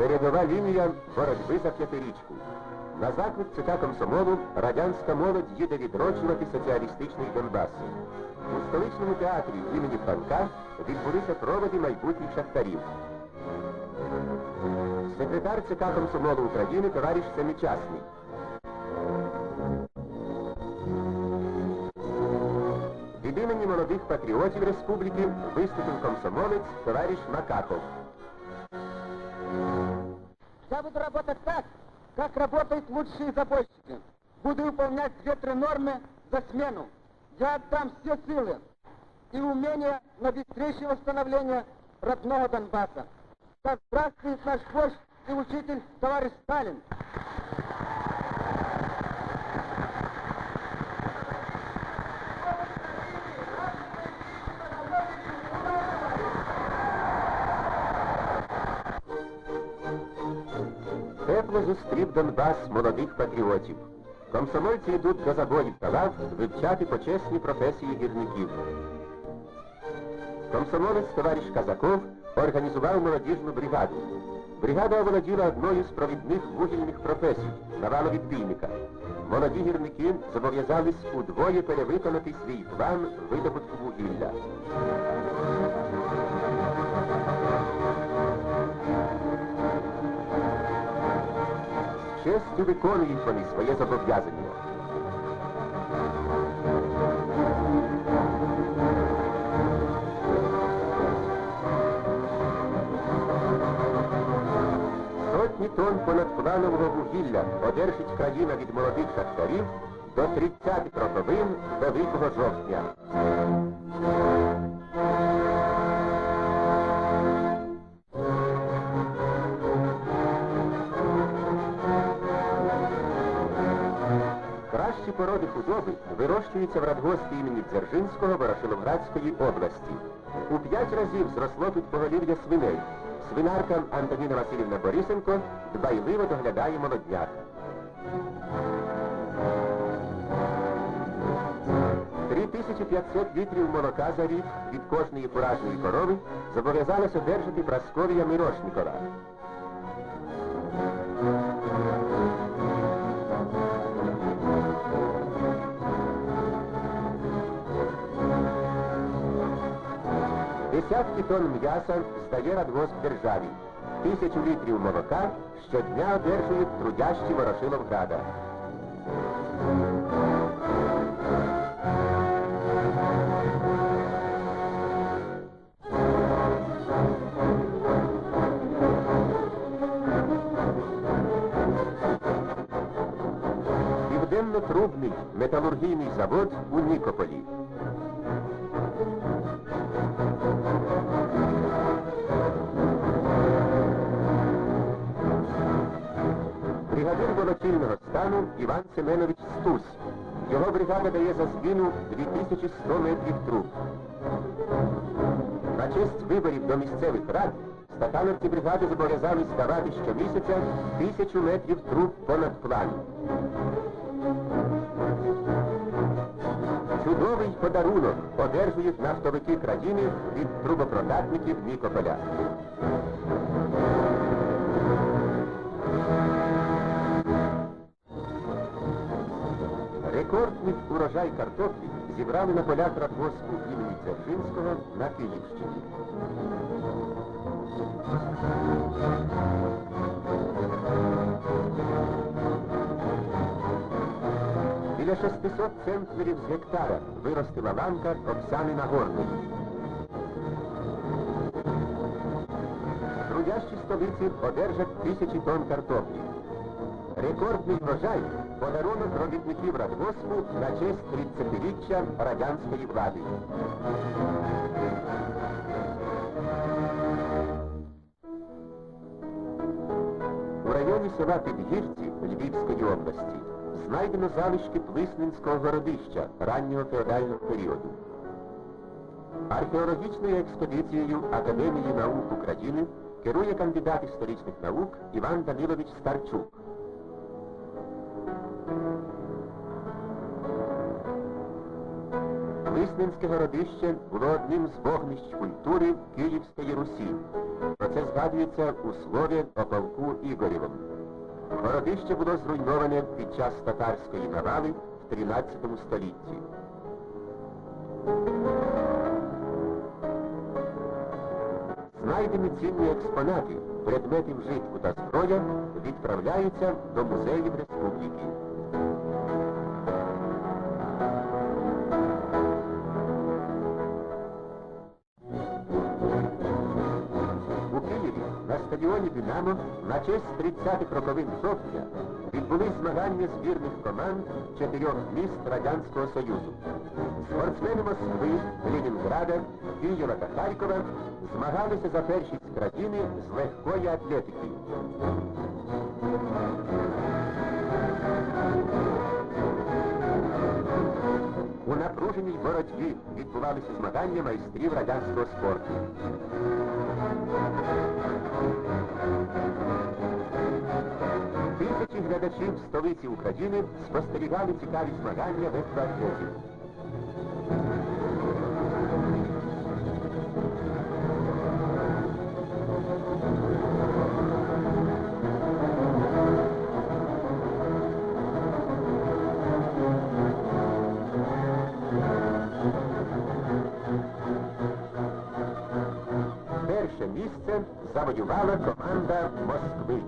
Передова лінія боротьби за п'ятирічку. На заклик ЦК комсомолу радянська молодь їде відроджувати соціалістичний Донбас. У столичному театрі імені Франка відбулися проводи майбутніх шахтарів. Секретар ЦК комсомолу України товариш Семичасний. Від імені молодих патріотів республіки виступив комсомолець товариш Макаков. Буду работать так, как работают лучшие забойщики. Буду выполнять две-три нормы за смену. Я отдам все силы и умения на быстрейшее восстановление родного Донбасса. Да здравствует наш вождь и учитель товарищ Сталин. Тепло зустрів Донбас молодих патріотів. Комсомольці йдуть до забоїв та лав вивчати почесні професії гірників. Комсомолець товариш Казаков організував молодіжну бригаду. Бригада оволоділа одною з провідних вугільних професій наваловідбійника. Молоді гірники зобов'язались удвоє перевиконати свій план видобутку вугілля. Честю виконують вони своє зобов'язання. Сотні тонн понадпланового вугілля одержить країна від молодих шахтарів до 30 роковин Великого жовтня. Кращі породи худоби вирощуються в радгоспі імені Дзержинського Ворошиловградської області. У п'ять разів зросло тут поголів'я свиней. Свинарка Антоніна Васильівна Борисенко дбайливо доглядає молодняк. Три тисячі 500 літрів молока за рік від кожної фуражної корови зобов'язалась одержати Прасковія Мирошнікова. Десятки тонн м'яса здає радгосп державі. Тисячу літрів молока щодня одержують трудящі Ворошиловграда. Південно-трубний металургійний завод у Нікополі. Бригадир волочильного стану Іван Семенович Стус. Його бригада дає за зміну 2100 метрів труб. На честь виборів до місцевих рад стакановці бригади зобов'язались давати щомісяця тисячу метрів труб понад план. Чудовий подарунок одержують нафтовики країни від трубопродатників Нікополя. Рекордний урожай картоплі зібрали на полях радгоспу імені Дзержинського на Київщині. Біля 600 центнерів з гектара виростила ланка Оксани Нагорної. Трудящі столиці одержать тисячі тонн картоплі. Рекордний врожай – подарунок робітників радгоспу на честь 30-річчя радянської влади. У районі села Підгірці Львівської області знайдено залишки Плисненського городища раннього феодального періоду. Археологічною експедицією Академії наук України керує кандидат історичних наук Іван Данилович Старчук. Плисненський городище було одним з вогнищ культури Київської Русі. Про це згадується у слові о полку Ігорєвому. Городище було зруйноване під час татарської навали в 13 столітті. Знайдені цінні експонати, предмети вжитку та зброя відправляються до музеїв республіки. Динамо на честь 30-х роковин жовтня відбулись змагання збірних команд чотирьох міст Радянського Союзу. Спортсмени Москви, Ленінграда, Києва та Харкова змагалися за першість країни з легкої атлетики. Напруженій боротьбі відбувалися змагання майстрів радянського спорту. Тисячі глядачів столиці України спостерігали цікаві змагання легкоатлетів. objective, zawodowale commander w Moskwie.